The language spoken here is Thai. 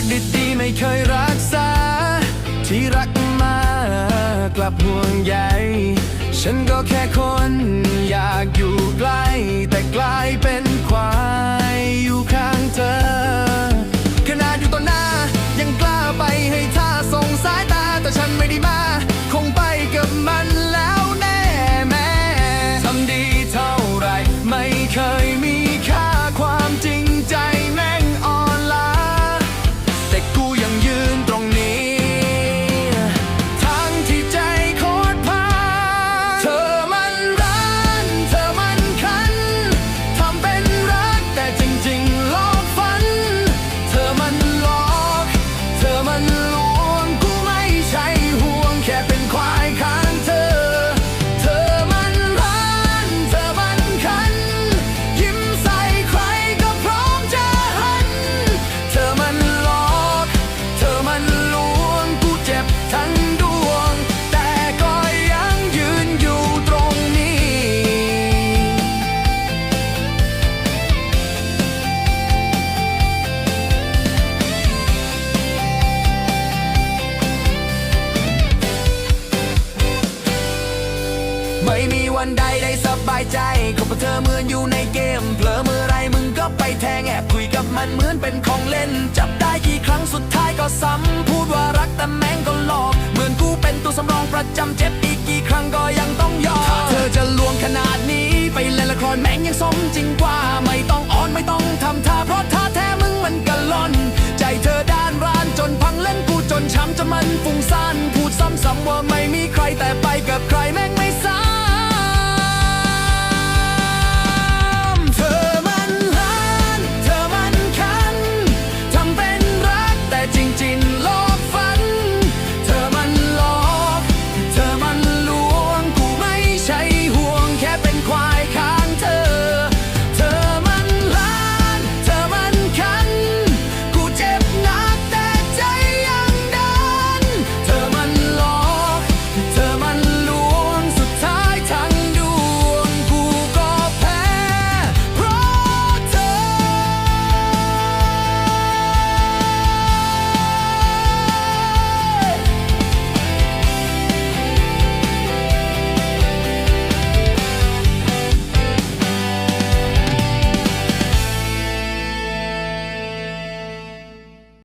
กดีๆไม่เคยรักษา ที่รักมากลับห่วงใยฉันก็แค่คนอยากอยู่ใกล้ แต่กลายเป็นควายอยู่ข้างเธอ ขนาดอยู่ต่อหน้ายังกล้าไปให้ท่าส่งสายตาแต่ฉันไม่ได้มา วนใดได้สบายใจขอกับเธอเหมือนอยู่ในเกมเผลอเมื่อไรมึงก็ไปแทงแอบคุยกับมันเหมือนเป็นของเล่น จับได้กี่ครั้งสุดท้ายก็ซ้ำพูดว่ารักแต่แม่งก็หลอก เหมือนกูเป็นตัวสำรองประจำเจ็บอีกกี่ครั้งก็ยังต้องยอมถ้าเธอจะลวงขนาดนี้ ไปเล่นละครแม่งยังสมจริงกว่า ไม่ต้องอ้อนไม่ต้องทำท่าเพราะท่าแท้มึงมันกะล่อน ใจเธอด้านร้านจนพังเล่นกูจนช้ำจะมันฟุ้งซ่านพูดซ้ำๆว่าไม่มีใครแต่ไปกับใครแม่ง